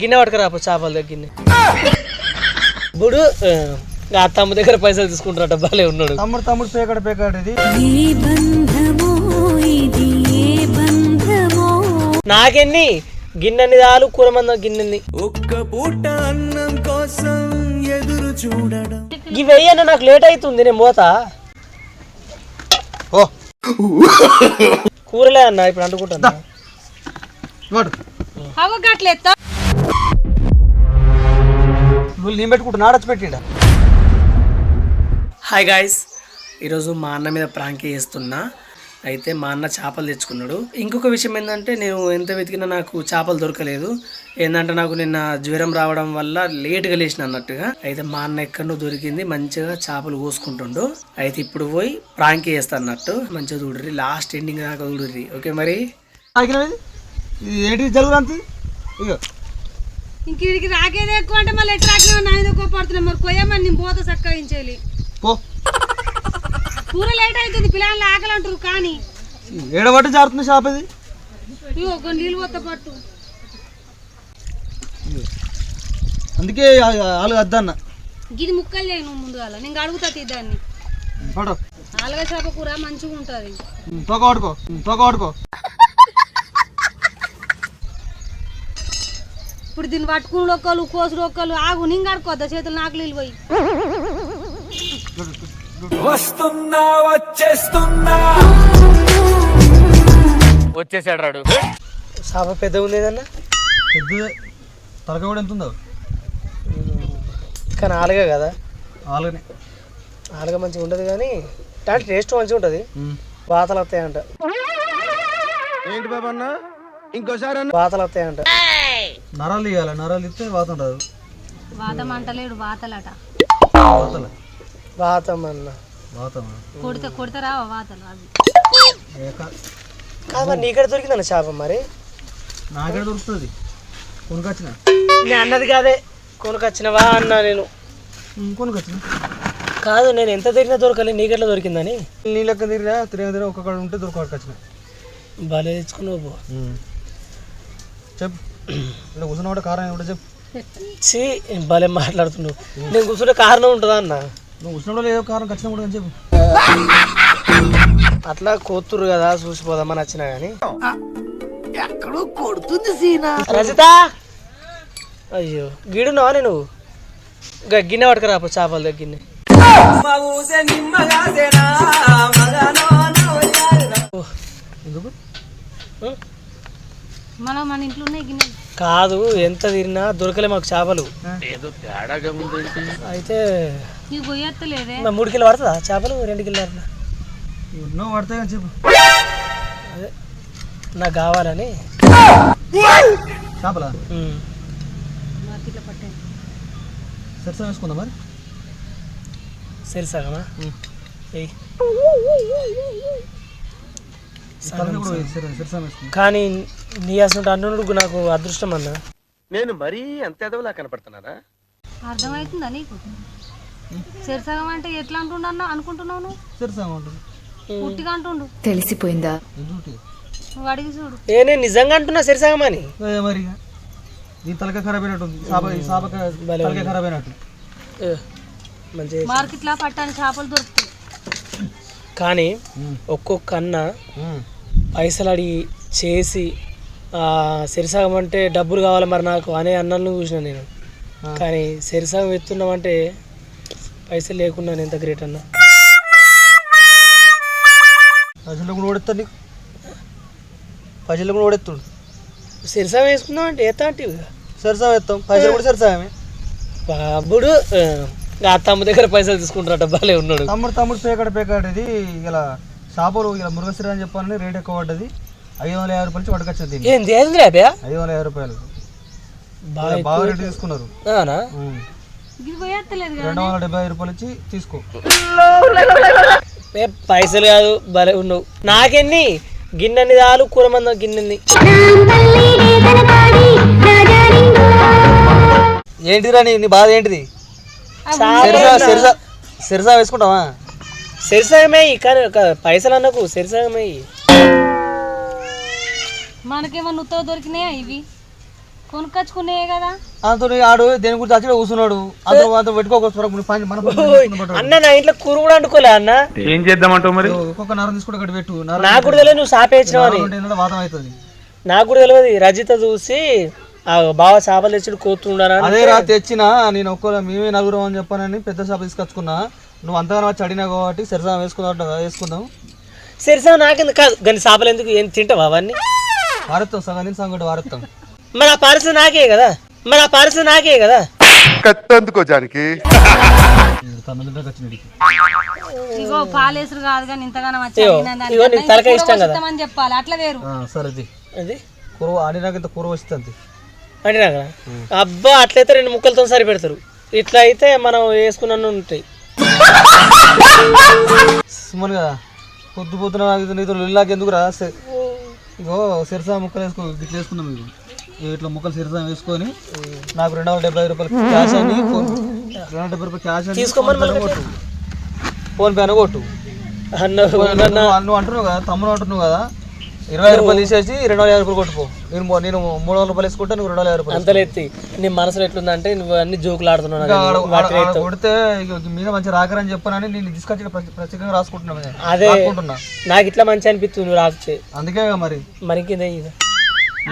గిన్నె పట్టుకురాపో చేపల దగ్గర ఇప్పుడు ఆ తమ్ము దగ్గర పైసలు తీసుకుంటారట బాలే ఉన్నాడు. తమ్ముడు తమ్ముడు పేకాడ పేకాడ ఇది. ఏ బంధమో ఇది ఏ బంధమో? నాకెన్ని? గిన్నెని దాలు కూర మందం గిన్నెని ఒక్క పూట అన్నం కోసం ఎదురు చూడడం. ఇవి వెయ్యన్న నాకు లేట్ అవుతుంది నేను పోతా. ఓ. కూరలే అన్న ఇప్పుడు అంటుకుంటాను నువ్వు నేను పెట్టుకుంటా నాడచ్చి పెట్టిండా? హాయ్ గాయస్ ఈరోజు మా అన్న మీద ప్రాంక్ చేస్తున్నా. అయితే మా అన్న చేపలు తెచ్చుకున్నాడు. ఇంకొక విషయం ఏంటంటే నేను ఎంత వెతికినా నాకు చేపలు దొరకలేదు. ఏంటంటే నాకు నిన్న జ్వరం రావడం వల్ల లేట్గా లేచిన అన్నట్టుగా. అయితే మా అన్న ఎక్కడో దొరికింది మంచిగా చేపలు కోసుకుంటుండు. అయితే ఇప్పుడు పోయి ప్రాంక్ చేస్తా అన్నట్టు. మంచిగా చూడరి లాస్ట్ ఎండింగ్ దాకా చూడరి ఓకే మరి? ఏంటి జరుగుతుంది ఇగో ఇంక వీడికి రాకేదే ఎక్కువ అంటే మళ్ళీ ఎట్లా రాకినా నా మీద కోపడుతున్నా మరి కొయ్యమని నేను పోత చక్కగించేది పో. కూర లేట్ అవుతుంది పిల్లలు ఆకలి అంటారు కానీ ఏడబట్టి జారుతుంది షాప్ ఇది? ఇగో కొన్ని నీళ్ళు పోత పట్టు. అందుకే ఆలు వద్దన్న. గిది ముక్కలు చేయి నువ్వు ముందుగా నేను అడుగుతా తీద్దాన్ని పడు. ఆలుగ చేప కూర మంచిగా ఉంటుంది తోక పడుకో తోక పడుకో ఇప్పుడు దీన్ని పట్టుకుని ఒక్కలు కోసుడు ఒక్కలు ఆగు నేను కడుకోద్దా చేతులు నాకు నీళ్ళు పోయి. వస్తున్నా వచ్చేస్తున్నా. వచ్చేసాడు రాడు. చేప పెద్ద ఉంది ఏదన్నా పెద్ద తలక కూడా ఎంత ఉందో? కానీ ఆలుగే కదా. ఆలుగనే ఆలుగ మంచిగా ఉండదు కానీ దాంట్లో టేస్ట్ మంచిగా ఉంటుంది. వాతలు వస్తాయంట ఏంటి బాబా అన్న? ఇంకోసారి వాతలు వస్తాయంట నరాలు ఇవ్వాలి నరాలు ఇస్తే వాత ఉండదు వాతం అంటలేడు వాతలట. వాతల. వాతం అన్న వాతమా? కొడితే కొడితే రావా వాతలు అవి. కాదు నీకెక్కడ దొరికిందన్న చేప మరి? నాకే దొరుకుతుంది? కొనుకొచ్చిన? నేను అన్నది కాదే. కొనుకొచ్చినవా అన్నా నేను. కొనుకొచ్చిన. కాదు నేను ఎంత దొరికినా దొరకలే. నీకెట్లా దొరికిందని? నీ లెక్క తిరిగినా తిరిగి తిరిగి ఒక్కొక్కడ ఉంటే దొరకొచ్చిన భలే తెచ్చుకున్నావు పో. చెప్పు. ఇలా కూర్చున్న కూడా కారణం కూడా చెప్పు. ఛీ భలే మాట్లాడుతున్నావు. నేను కూర్చుంటే కారణం ఉంటుందా అన్న? నువ్వు కూర్చున్న ఏదో కారణం ఖచ్చితంగా కూడా చెప్పు. అట్లా కోతురు కదా చూసిపోదామని వచ్చినా కానీ రజిత! అయ్యో గిడున్నావా నేను గిన్నె పట్టుకురాపో చేపల దగ్గర ఎందుకు? మనం మన ఇంట్లో ఉన్నాయి గిన్నెలు. కాదు ఎంత తిరిగినా దొరకలే మాకు చేపలు. అయితే నీకు పోయేత్తలేదే? నా మూడు కిలో పడుతుందా చేపలు? రెండు కిలో పడుతుందా? ఎన్నో పడతాయి అని చెప్పు. నాకు కావాలని. చేపలా? ఉమ్. ఇట్లా పట్టాను సరసా వేసుకుందా మరి? సరే సగమా ఏయ్. కూడా సరసా వేసుకుందా? కానీ నీ అసలు అన్నుడు నాకు అదృష్టం అన్న. నేను మరీ అంత ఎదవలా కనపడుతున్నానా? అర్థమవుతుందా నీకు? సరిసగం అంటే ఎట్లా అంటుండన్నా అనుకుంటున్నావు నువ్వు? ఉంటుంది పుట్టిగా అంటుండు. తెలిసిపోయిందా? నువ్వు అడిగి చూడు. ఏ నేను నిజంగా అంటున్నా సరే సగం అని ఏ మరి ఇక. తలక ఖరాబ్ అయినట్టుంది సాప ఈ సాపక తలక ఖరాబ్ అయినట్టు ఏ, మంచిగా మార్కెట్లో పట్టాని చేపలు దొరుకుతాయి. కానీ ఒక్కొక్క అన్న పైసలు అడిగి చేసి సిరిసగం అంటే డబ్బులు కావాలి మరి నాకు అనే అన్నలను చూసిన నేను. కానీ సిరిసగం ఎత్తున్నామంటే పైసలు లేకుండా నేను ఎంత గ్రేట్ అన్న? పైసలు కూడా ఓడెత్తాడు నీకు. పైసలు కూడా ఓడెత్తుడు. సిరిసగం వేసుకుందాం అంటే ఎత్తా అంటే సరసా వేస్తాం పైసలు కూడా సరసామే బాబుడు ఆ, ఆ తమ్ము దగ్గర పైసలు తీసుకుంటారట బాలే ఉన్నాడు. తమ్ముడు తమ్ముడు పేకాడ పేకాడ ఇది ఇలా షాపులు ఇలా మురుగశ్రీ అని చెప్పాలని రేట్ ఎక్కువ పడ్డది. ఐదు వందల యాభై రూపాయలు పట్టుకొచ్చింది ఏంది? ఏంది రేపే ఐదు వందల యాభై రూపాయలు. బాగా బాగా రేటు తీసుకున్నారు. రెండు వందల డెబ్బై ఐదు రూపాయలు ఇచ్చి తీసుకో. పైసలు కాదు భలే ఉన్నావు. నాకెన్ని? గిన్నెని దాలు కూర మందం గిన్నెని. ఏంటిదిరా నీ నీ బాధ ఏంటిది? సిరసా సిరసా సిరసా వేసుకుంటావా? సరిసగమే కానీ ఒక పైసలు అన్నకు సరిసగమే మనకేమన్నా ఉత్తర దొరికినాయా ఇవి? కొనుక్కొచ్చుకున్నాయే కదా. అంతో ఆడు దేని గురించి వచ్చి కూర్చున్నాడు. అంత అంత చేసుకుంటూ అన్న నా ఇంట్లో కూర కూడా వండుకోలే అన్న. ఏం చేద్దామంటావు మరి. ఒక్కొక్క నరం తీసుకుంటే అక్కడ పెట్టు. నాకు కూడా తెలియదు నువ్వు సాపేసినావు అని ఉంటే ఏంటంటే వాతం అవుతుంది. నాకు కూడా తెలియదు రజిత చూసి ఆ బావ చేపలు తెచ్చుడు కోతుండనా అదే రా తెచ్చిన నేను ఒక్క మేమే నలుగురం అని చెప్పానని పెద్ద షాప్ తీసుకొచ్చుకున్నా. నువ్వు అంతగానో వచ్చి అడిగినా కాబట్టి సరిసా వేసుకుందాం వేసుకుందాం. సరిసా నాకెందుకు కాదు కానీ చేపలు ఎందుకు ఏం తింటావా అవన్నీ? వారెత్తాం సగం తిని సగం మరి ఆ పరిస్థితి నాకే కదా? మరి ఆ పరిస్థితి నాకే కదా? తమిళ వచ్చినడికి ఇగో పాలేసురు కాదు కానీ ఇంతగానో ఇగో, నీకు తలకాయ ఇష్టం కదా. చెప్పాలి అట్లా వేరు. సరే అది అది? కూర ఆడినాక ఇంత కూర వస్తుంది. అంటే నాకు అబ్బా అట్లయితే రెండు ముక్కలతో సరి పెడతారు ఇట్లా అయితే మనం వేసుకున్న ఉంటాయి. సుమన్ కదా పొద్దు పొద్దున నాకు నీతో ఇల్లాకి ఎందుకు రా? ఇగో సిరసా ముక్కలు వేసుకో ఇట్లా వేసుకుందాం మీకు ఇగో ఇట్లా ముక్కలు సిరసా వేసుకొని నాకు రెండు వందల డెబ్బై ఐదు రూపాయలు క్యాష్ అని రెండు వందల డెబ్బై రూపాయలు క్యాష్ అని కొట్టు ఫోన్ పే అని కొట్టు నువ్వు అంటున్నావు కదా తమ్ముడు అంటున్నావు కదా ఇరవై ఐదు రూపాయలు తీసేసి రెండు వందల యాభై రూపాయలు కొట్టుకో నేను మొ- నేను మూడు వందల రూపాయలు వేసుకుంటే నువ్వు రెండు వందల యాభై రూపాయలు అంతలో ఎత్తి నీ మనసులో ఎట్లుందంటే నువ్వు అన్ని జోకులు ఆడుతున్నావు ఇంకా నాకు. ఆడ- వాటిని ఆడ- ఆడ ఎత్తు. కొడితే ఇక మీద మంచి రాకరని చెప్పానని నేను తీసుకొచ్చి ప్రత్యేకంగా రాసుకుంటున్నాను నేను. అదే రాసుకుంటున్నా నాకు ఇట్లా మంచి అనిపిస్తుంది నువ్వు రాకపోతే అందుకే మరి.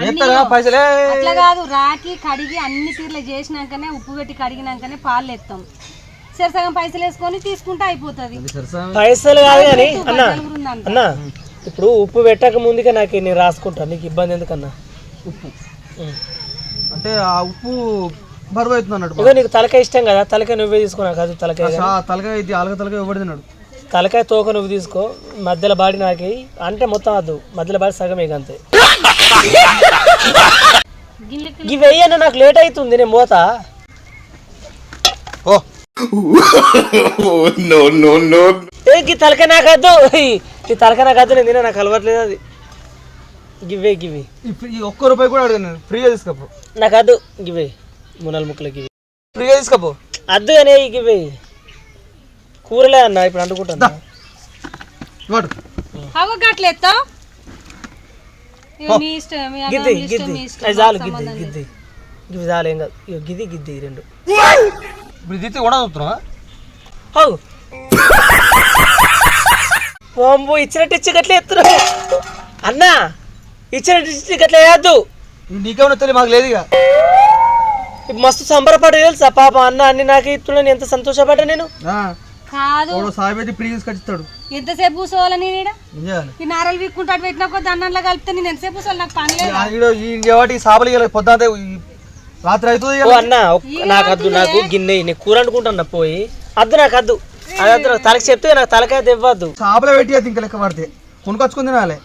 ఎత్తరా పైసలే అట్లా కాదు రాకి కడిగి అన్ని తీర్లు చేసినాకనే ఉప్పు పెట్టి కడిగినాకనే పాలు ఎత్తాం సరే సగం పైసలు వేసుకొని తీసుకుంటే అయిపోతుంది సరసా పైసలు కాదు కానీ అన్న నలుగురు ఉందంట. అన్న ఇప్పుడు ఉప్పు పెట్టక ముందుకే నాకు నేను రాసుకుంటా. నీకు ఇబ్బంది ఎందుకన్నా? ఉప్పు. అంటే ఆ ఉప్పు బరువు అవుతుంది అన్నట్టు నీకు తలకాయ ఇష్టం కదా తలకాయ నువ్వే తీసుకో నాకు అది తలకాయ తలకాయ ఇది ఆలక తలకాయ ఇవ్వబడి తిన్నాడు? తలకాయ తోక నువ్వు తీసుకో మధ్యలో బాడీ నాకి. అంటే మొత్తం వద్దు మధ్యలో బాడీ సగం ఇక అంతే. ఇవి నాకు లేట్ అవుతుంది నేను పోతా. ఓ. ఏ ఈ తలకాయ నాకు వద్దు. ఈ తలకాయ నాకు వద్దు నేను తిన నాకు అలవాట్లేదు అది. గివ్వే గివి ఇప్పుడు ఈ ఒక్క రూపాయి కూడా అడిగాను నేను. ఫ్రీగా తీసుకపో. నాకు వద్దు గివే మునల్ ముక్కలు గివి ఫ్రీగా తీసుకపో. అద్దు అనే గివే కూరలే అన్న ఇప్పుడు అంటుకుంటున్నా వాడు అగో గట్ల ఎత్తావు ఇగో మీ ఇష్టం మీ గిద్ది గిద్ది. మీ ఇష్టం, అది చాలు గిద్ది సంబంధం లేదు. గిద్ది. గివి చాలు ఏం కాదు. ఇగో గిది గిద్ది ఈ రెండు. ఇప్పుడు ఇది కూడా చూస్తున్నావా హౌ. వాంబో ఇచ్చినట్టు ఇచ్చి గట్ల ఎత్తురు అన్న ఇచ్చినట్టు ఇచ్చి గట్ల వేయద్దు. నీకేమన్నా తెలియదు మాకు లేదు ఇక మస్తు సంబరపడి తెలుసా? పాప అన్న అన్ని నాకు ఇస్తున్నాను ఎంత సంతోషపడ్డా నేను? ఆ, కాదు. ఫ్రీ తీసుకొచ్చిస్తాడు ఎంతసేపు నేను ఈడ? ఏం చేయాలి? ఈ నారలు వీక్కుంటాడు పెట్టినా కొద్ది అన్నంలో కలిపితే నేను ఎంతసేపు కూర్చోవాలి నాకు పని లేదు? ఆ, ఈడ ఈ కాబట్టి సాపలు ఇవ్వాలి పొద్దుంతే రాత్రి అవుతుంది అన్న నాకు అద్దు నాకు గిన్నె నేను కూర అనుకుంటున్నా పోయి. అద్దు నాకు అద్దు అది తలకి చెప్తే నాకు తలకాయ తెవ్వద్దు. చేపలు పెట్టి అది ఇంకా లెక్క పడితే. కొనుకొచ్చుకుని తినాలి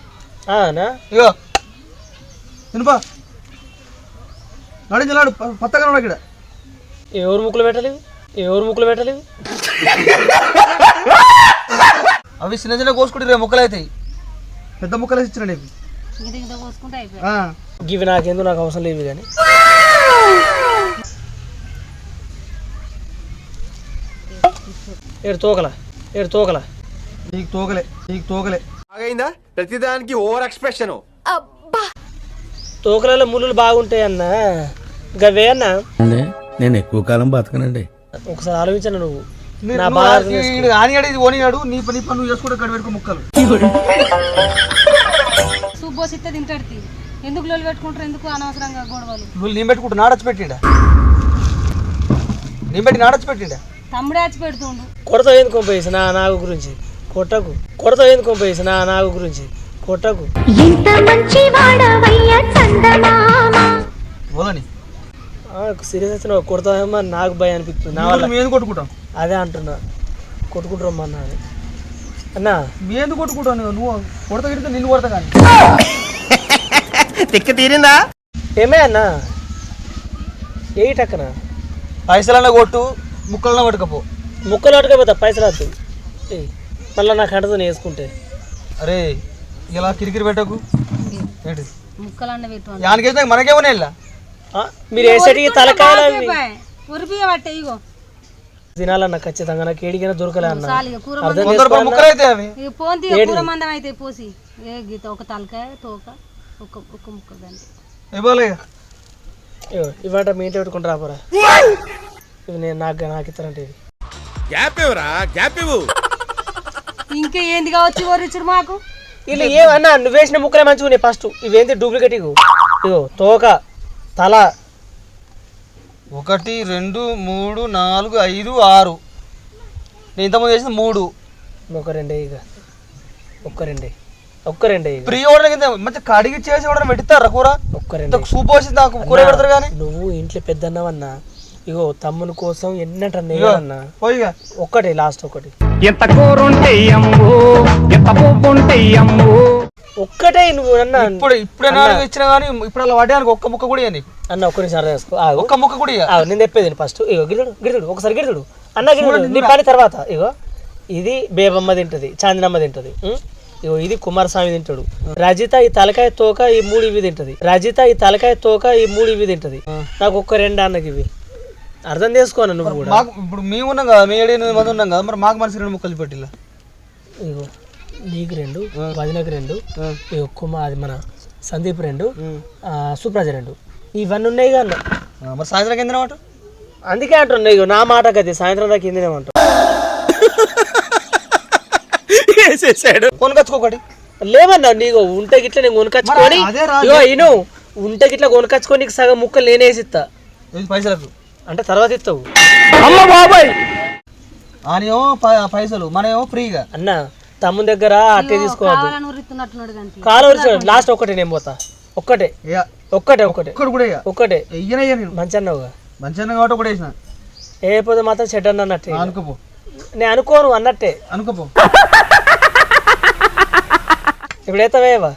ఇగో. తినుపా. నడించి నాడు పత్తగా ఉన్నాడు ఇక్కడ. ఎవరు ముక్కులు పెట్టలేవు? ఎవరు ముక్కులు పెట్టలేవు? అవి చిన్న చిన్న కోసుకుంటే రేపు ముక్కలు అవుతాయి పెద్ద ముక్కలు వేసి ఇచ్చిన నీకు ఇంత ఇంత కోసుకుంటే అయిపోయి ఆ, గివి నాకెందుకు నాకు అవసరం లేవు కానీ. ఏడు తోకల ఏడు తోకల. నీకు తోకలే నీకు తోకలే. బాగైందా? ప్రతిదానికి ఓవర్ ఎక్స్ప్రెషన్. తోకలలో ముళ్ళు బాగుంటాయి అన్న. గవే అన్న. నేను ఎక్కువ కాలం బతకనండి. ఒకసారి ఆలోచించను నువ్వు. నీ- బాధ ఇది ఓనిగాడు నీ పని పని నువ్వు చేసుకుంటే ఇక్కడ పెట్టుకో ముక్కలు. సుబ్బోసిస్తే తింటాడు. ఎందుకు లోలు పెట్టుకుంటారు? ఎందుకు అనవసరంగా గొడవలు? నువ్వు నేను పెట్టుకుంటా నాడచ్చి పెట్టిండా? నేను పెట్టి నాడచ్చి పెట్టిండా? తమ్ముడే పెడుతుండు. కొడత ఎందుకు పంపేసి నా నాగు గురించి. కొట్టకు. కొడత ఎందుకు పంపేసి నా నాగు గురించి. కొట్టకు. ఎంత మంచి వాడవయ్య చందమామ పోలని సీరియస్ వచ్చిన కొడతామో నాకు భయం అనిపిస్తుంది. నా వల్ల. మేము కొట్టుకుంటాం అదే అంటున్నా. కొట్టుకుంటారమ్మా అన్న అది. అన్నా. మేము కొట్టుకుంటాం నువ్వు? నువ్వు కొడత గిడితే నిన్ను కొడతా కానీ. తిక్క తీరిందా? ఏమే అన్నా? ఏ టక్కన. పైసలన్నా కొట్టు. ముక్కలన్నా కొట్టుకపో ముక్కలు అటుకపోతా పైసలు వద్దు. మళ్ళీ నాకు అంటతో వేసుకుంటే అరే ఇలా కిరికిరి పెట్టకు. ఏంటి యానికేసినా మనకేమన్నా ఇలా ఆ, మీరు వేసేటివి తలకాయలు పట్టే ఇగో. తినాలన్న ఖచ్చితంగా నాకు ఏడికైనా దొరకలే అన్న. చాలు ఇక కూర అర్థం వంద రూపాయలు ముక్కలు అయితే అవి. ఇక పోంతి కూర మందం అయితే పోసి. ఏ గీత ఒక తలకాయ తోక ఒక ఒక ముక్క దాన్ని. ఇవ్వాలి ఇగో. ఇవాట మీ ఇంట్లో పెట్టుకుంటా రాపోరా. ఇవి నేను నాకు నాకు ఇస్తానంటే ఇది గ్యాప్ ఇవ్వరా? గ్యాప్ ఇవ్వు. ఇంకా ఏంది కావచ్చు ఓరిచ్చుడు మాకు? వీళ్ళు ఏమన్నా నువ్వు వేసిన ముక్కలే మంచిగా ఉన్నాయి ఫస్ట్ ఇవేంటి డూప్లికేట్ ఇగో ఇగో తోక తల. ఒకటి రెండు మూడు నాలుగు ఐదు ఆరు. నేను ఇంతకుముందు చేసింది మూడు. ఒక రెండే ఇక. ఒక్క రెండే. ఒక్క రెండే ఇక. ప్రీ ఆర్డర్ కింద మంచి కడిగి చేసి ఆర్డర్ పెడతారా కూర? ఒక్క రెండే. సూప్ వచ్చింది నాకు. కూర పెడతారు కానీ. నువ్వు ఇంట్లో పెద్దన్నవన్నా ఇగో తమ్ముని కోసం ఎన్నటన్నా ఇగో, అన్నా పోయిగా ఒక్కటే లాస్ట్ ఒకటి ఎంత కూరుంటే అమ్ము ఎంత పువ్వుంటే అమ్ము. ఒక్కటే నువ్వు అన్న. ఇప్పుడు ఇప్పుడే నాలుగు ఇచ్చిన కానీ ఇప్పుడు అలా వాడడానికి ఒక్క ముక్క కూడా ఇవ్వని అన్న ఒక్క నిమిషం అర్థం చేసుకో. ఒక్క ముక్క కూడా నేను చెప్పేది ఫస్ట్ ఇగో గిడుడు గిడుడు ఒకసారి గిడుడు అన్న గిడుడు నీ పని తర్వాత. ఇగో ఇది బేబమ్మ తింటది చాందినమ్మ తింటది? ఇగో ఇది కుమారస్వామి తింటాడు. రజిత ఈ తలకాయ తోక ఈ మూడు ఇవి తింటది. రజిత ఈ తలకాయ తోక ఈ మూడు ఇవి తింటది. నాకు ఒక్క రెండు అన్నకి ఇవి అర్థం చేసుకోను నువ్వు కూడా. మాకు ఇప్పుడు మేము ఉన్నాం కదా మేము ఏడు ఎనిమిది మంది ఉన్నాం కదా మరి మాకు మనిషి రెండు ముక్కలు పెట్టిల్లా ఇగో నీకు రెండు వదినకు రెండు ఇగో కుమార్ అది మన సందీప్ రెండు సుప్రజ రెండు. ఇవన్నీ ఉన్నాయి కదా మరి సాయంత్రం కింద మాట అందుకే అంటున్నా ఇగో నా మాట కదా సాయంత్రం దాకా కిందనేమంటా వేసేసాడు కొనుకొచ్చుకోకటి. లేవన్నా నీకు ఉంటే గిట్ల నేను కొనుకొచ్చుకొని ఇగో ఇను ఉంటే గిట్ల కొనుకొచ్చుకొని నీకు సగం ముక్కలు నేనే వేసి ఇస్తా. ఇది పైసలకు? అంటే తర్వాత ఇస్తావు. ఆయనేమో ప- పైసలు మనమేమో ఫ్రీగా. అన్న తమ్ముని దగ్గర అట్టే తీసుకోవద్దు. కాలు లాస్ట్ ఒక్కటే నేను పోతా. ఒక్కటే. ఒక్కటే ఒక్కటే. ఒక్కడు కూడా ఇక ఒక్కటే. మంచి అన్నావుగా మంచిగా కాబట్టి ఒకటి వేసిన ఏ పోతే మాత్రం చెడ్డ అన్నట్టే. అనుకోపో. నేను అనుకోను అన్నట్టే. అనుకోపో. ఇప్పుడు ఎత్తవేవా?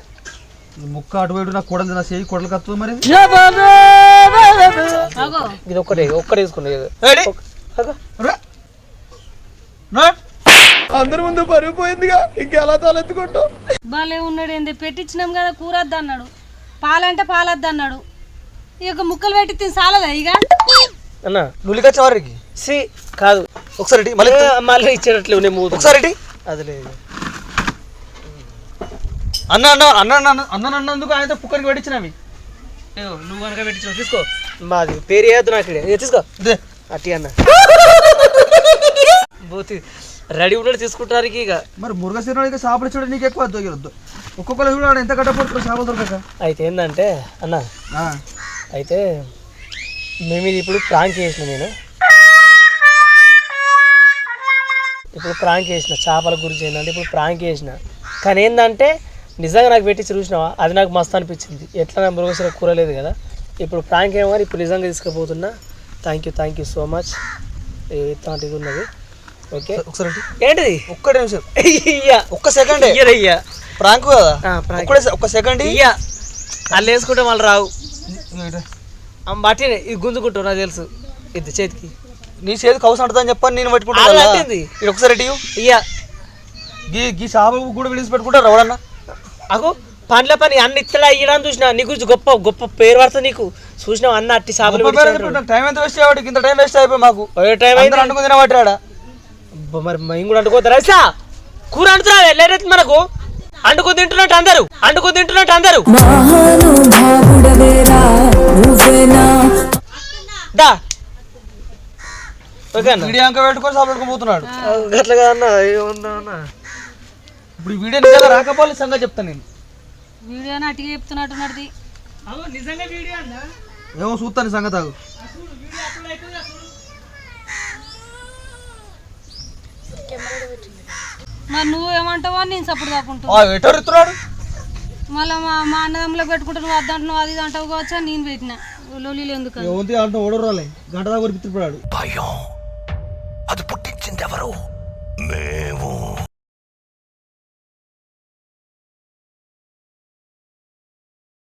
ముక్క అటు ఇటు నాకు కొడలు నా చేయి కొడలు కత్తు మరి. ఇది ఒక్కటే ఒక్కటే. రా. అందరి ముందు పరుగు పోయిందిగా ఇంకెలా తలెత్తుకుంటావు భలే ఉన్నాడు ఏంది పెట్టించినాం కదా కూరద్దు అన్నాడు పాలంటే పాలద్దు అన్నాడు ఇక ముక్కలు పెట్టి తిని సాలదా ఇక అన్న నులికొచ్చే వారికి సి కాదు ఒకసారి మళ్ళీ మళ్ళీ ఇచ్చేటట్లు నేను ఒకసారి. అది లేదు అన్న అన్న అన్న అన్న అన్న అన్నందుకు ఆయన పుక్కరికి పెట్టించినవి నువ్వు కనుక పెట్టించావు తీసుకో. మాది పేరు వేయద్దు నాకు తీసుకో. అట్టి అన్న. పోతి రెడీ ఉన్నాడు తీసుకుంటారు ఇక. మరి మురుగశీరుడికి చేపలు చూడ నీకు ఎక్కువ దొరికదు ఒక్కొక్కరు చూడాలి ఎంత కట్టపడుతుంది చేపలు దొరకక. అయితే ఏంటంటే అన్న ఆ. అయితే మేము ఇది ఇప్పుడు ప్రాంక్ చేసిన నేను. ఇప్పుడు ప్రాంక్ చేసిన చేపల గురించి ఏంటంటే ఇప్పుడు ప్రాంక్ చేసిన. కానీ ఏంటంటే నిజంగా నాకు పెట్టి చూసినావా? అది నాకు మస్తు అనిపించింది. ఎట్లా నా మృగశిర కూర లేదు కదా? ఇప్పుడు ప్రాంక్ ఏమో కానీ ఇప్పుడు నిజంగా తీసుకుపోతున్నా. Thank you thank you so much ఇట్లాంటిది ఉన్నది. ఓకే ఒకసారి. ఏంటిది? ఒక్క నిమిషం. ఇయ్యా. ఒక్క సెకండ్. ఇయ్యరయ్యా ప్రాంక్ కదా. ఒక్కడే ఒక్క సెకండ్. ఇయ్యా. వాళ్ళు వేసుకుంటే మళ్ళీ రావు. బట్టినే ఇది గుంజుకుంటావు నాకు తెలుసు. ఇది చేతికి. నీ చేతి కౌసం అంటుందని చెప్పని నేను పట్టుకుంటా ఆలు కదా. పట్టింది. ఇది ఒకసారి. ఇయ్యా. గీ గీ చేపలు కూడా విడిచి పెట్టుకుంటారు ఎవడన్నా అగో పండ్ల పని అన్ని ఇత్తలా ఇయ్యడానికి చూసినా? నీ గురించి గొప్ప గొప్ప పేరు పడుతుంది నీకు. చూసినావు? అన్న అట్టి చేపలు టైం ఎంత వేస్ట్ అయ్యాడు ఇంత టైం వేస్ట్ అయిపోయి మాకు. టైం అయింది? మరి మేము కూడా అంటుకోతారా రైసా? కూర అంటున్నావే లేరైతే మనకు. అండుకు తింటున్నట్టు అందరు. అండుకు తింటున్నట్టు అందరు. దా. ఓకే అన్న వీడియో అంక పెట్టుకొని చేపలు పెట్టుకొని పోతున్నాడు. అట్లా అన్న ఏమన్నా అన్న? ఇప్పుడు ఈ వీడియో నిజంగా రాకపోతే సంగతి చెప్తాను నేను. వీడియో అటుగా చెప్తున్నట్టున్నది నిజంగా వీడియో అన్న ఏమో చూస్తాను సంగతి ఆగు. మరి నువ్వు ఏమంటావో అని నేను సపోర్ట్ కాకుంటా ఆ ఎటో ఎత్తున్నాడు మళ్ళీ మా మా అన్నదమ్ములకు పెట్టుకుంటే నువ్వు అద్దంటున్నావు అది అంటావు కావచ్చా నేను పెట్టిన. లొల్లీలు ఎందుకు? ఏముంది అంటే ఓడరాలే గంట దాకా పిత్రిపడాడు భయం. అది పుట్టించింది ఎవరు?